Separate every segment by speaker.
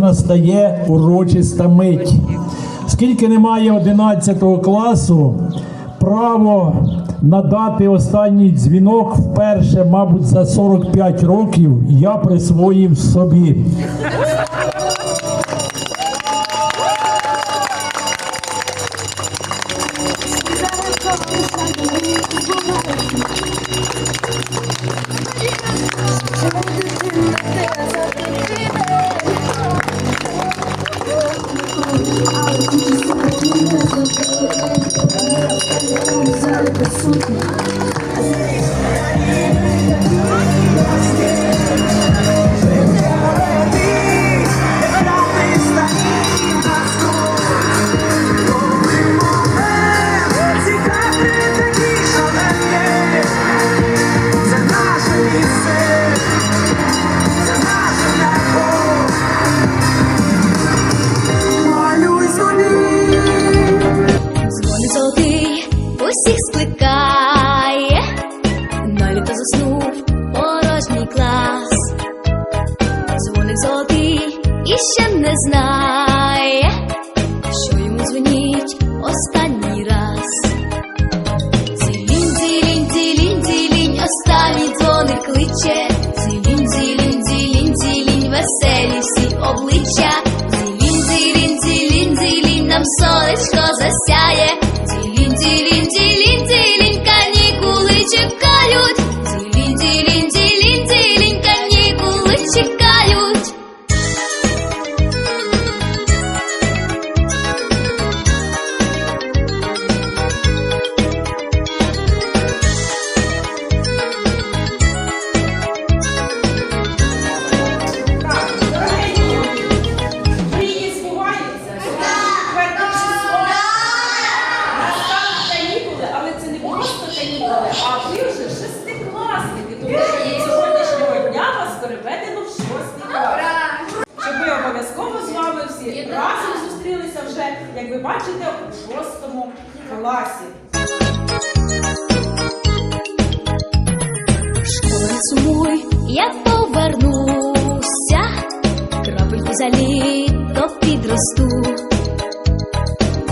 Speaker 1: настає урочиста мить. Скільки немає 11 класу, право надати останній дзвінок вперше, мабуть, за 45 років я присвоїв собі.
Speaker 2: Порожній клас. Дзвоник золотий і ще не знає, що йому дзвоніть останній раз. Зілінь, зілінь, зілінь, зілінь, останній дзвоник кличе. Зілінь, зілінь, зілінь, зілінь, веселі всі обличчя. Зілінь, зілінь, зілінь, зілінь, нам сонечко засяє.
Speaker 3: Ви бачите, у шостому класі.
Speaker 2: Школа сумуй, я повернуся, крапельку за літо підросту,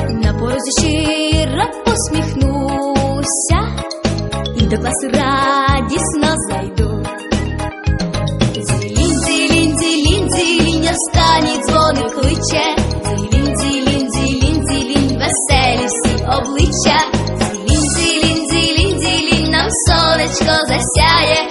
Speaker 2: на порозі щиро посміхнуся, і до класу радісно зайду. Зілінь, зілінь, зілінь, зілінь, останній дзвоник кличе. Сонечко засяє.